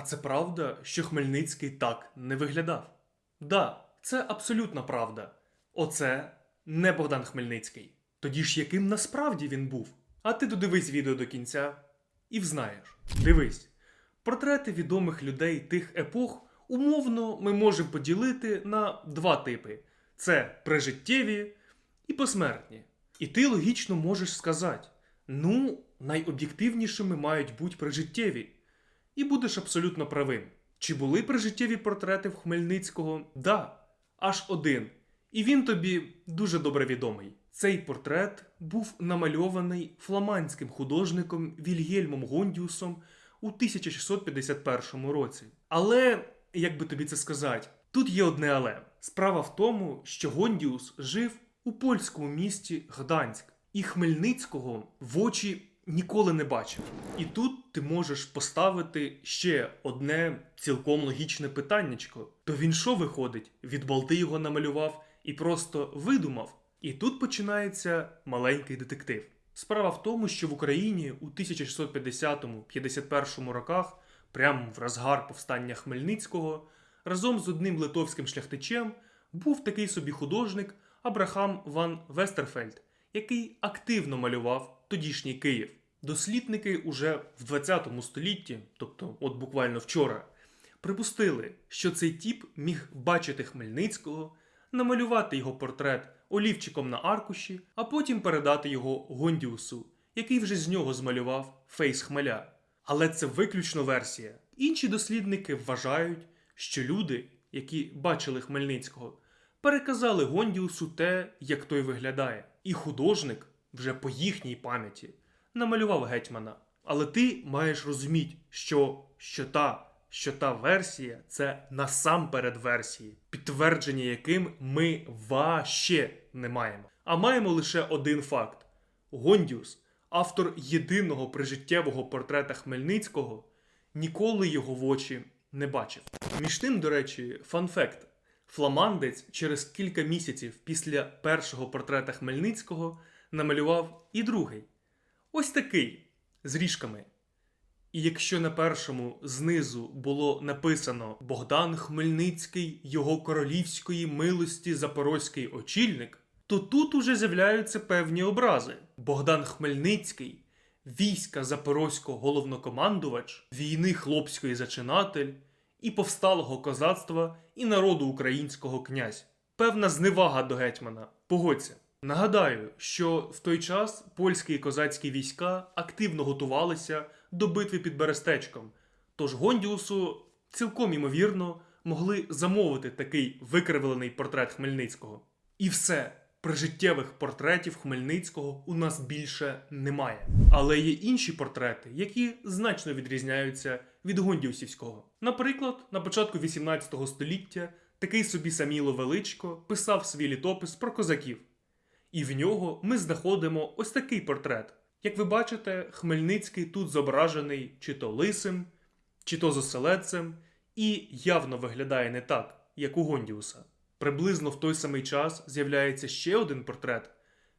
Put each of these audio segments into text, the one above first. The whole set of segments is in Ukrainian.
А це правда, що Хмельницький так не виглядав? Да, це абсолютна правда. Оце не Богдан Хмельницький. Тоді ж яким насправді він був? А ти додивись відео до кінця і взнаєш. Дивись, портрети відомих людей тих епох умовно ми можемо поділити на два типи: це прижиттєві і посмертні. І ти логічно можеш сказати: ну, найоб'єктивнішими мають бути прижиттєві. І будеш абсолютно правим. Чи були прижиттєві портрети в Хмельницького? Да, аж один. І він тобі дуже добре відомий. Цей портрет був намальований фламандським художником Вільгельмом Гондіусом у 1651 році. Але, як би тобі це сказати, тут є одне але. Справа в тому, що Гондіус жив у польському місті Гданськ, і Хмельницького в очі ніколи не бачив. І тут ти можеш поставити ще одне цілком логічне питаннячко. То він що виходить? Від балти його намалював і просто видумав. І тут починається маленький детектив. Справа в тому, що в Україні у 1650-51 роках, прямо в розгар повстання Хмельницького, разом з одним литовським шляхтичем був такий собі художник Абрахам Ван Вестерфельд, який активно малював тодішній Київ. Дослідники уже в 20 столітті, тобто от буквально вчора, припустили, що цей тіп міг бачити Хмельницького, намалювати його портрет олівчиком на аркуші, а потім передати його Гондіусу, який вже з нього змалював фейс хмеля. Але це виключно версія. Інші дослідники вважають, що люди, які бачили Хмельницького, переказали Гондіусу те, як той виглядає, і художник вже по їхній пам'яті намалював гетьмана. Але ти маєш розуміти, що, що та що та версія це насамперед версії, підтвердження яким ми ваще не маємо. А маємо лише один факт: Гондіус, автор єдиного прижиттєвого портрета Хмельницького, ніколи його в очі не бачив. Між тим, до речі, фанфект. Фламандець через кілька місяців після першого портрета Хмельницького намалював і другий. Ось такий з ріжками. І якщо на першому знизу було написано Богдан Хмельницький, його королівської милості запорозький очільник, то тут уже з'являються певні образи. Богдан Хмельницький, війська запорозького головнокомандувач, війни хлопської зачинатель і повсталого козацтва і народу українського князь. Певна зневага до гетьмана. Погодься. Нагадаю, що в той час польські і козацькі війська активно готувалися до битви під Берестечком, тож Гондіусу цілком імовірно могли замовити такий викривлений портрет Хмельницького. І все, прижиттєвих портретів Хмельницького у нас більше немає. Але є інші портрети, які значно відрізняються від Гондіусівського. Наприклад, на початку 18 століття такий собі Саміло Величко писав свій літопис про козаків. І в нього ми знаходимо ось такий портрет. Як ви бачите, Хмельницький тут зображений чи то лисим, чи то з оселедцем, і явно виглядає не так, як у Гондіуса. Приблизно в той самий час з'являється ще один портрет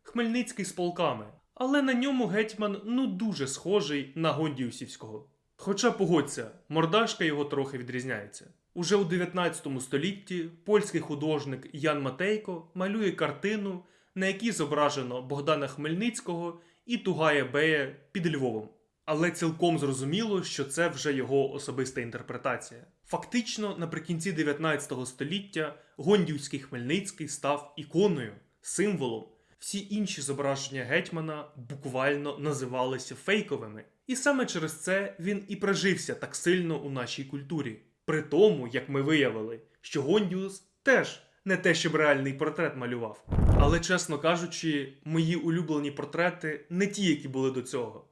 Хмельницький з полками, але на ньому гетьман ну дуже схожий на Гондіусівського. Хоча погодься, мордашка його трохи відрізняється. Уже у 19 столітті польський художник Ян Матейко малює картину, на якій зображено Богдана Хмельницького і Тугая Бея під Львовом. Але цілком зрозуміло, що це вже його особиста інтерпретація. Фактично, наприкінці 19 століття Гондівський Хмельницький став іконою, символом. Всі інші зображення гетьмана буквально називалися фейковими. І саме через це він і прижився так сильно у нашій культурі. При тому, як ми виявили, що Гондіус теж не те, щоб реальний портрет малював. Але, чесно кажучи, мої улюблені портрети не ті, які були до цього.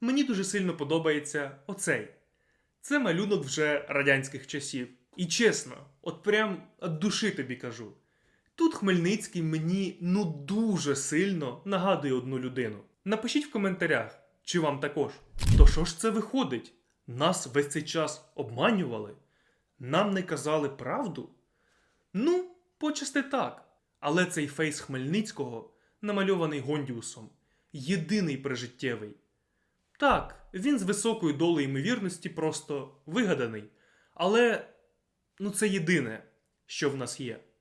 Мені дуже сильно подобається оцей. Це малюнок вже радянських часів. І чесно, от прям від душі тобі кажу. Тут Хмельницький мені ну дуже сильно нагадує одну людину. Напишіть в коментарях, чи вам також. То що ж це виходить? Нас весь цей час обманювали? Нам не казали правду? Ну, почасти так. Але цей фейс Хмельницького, намальований Гондіусом, єдиний прижиттєвий. Так, він з високою долею ймовірності просто вигаданий. Але ну це єдине, що в нас є.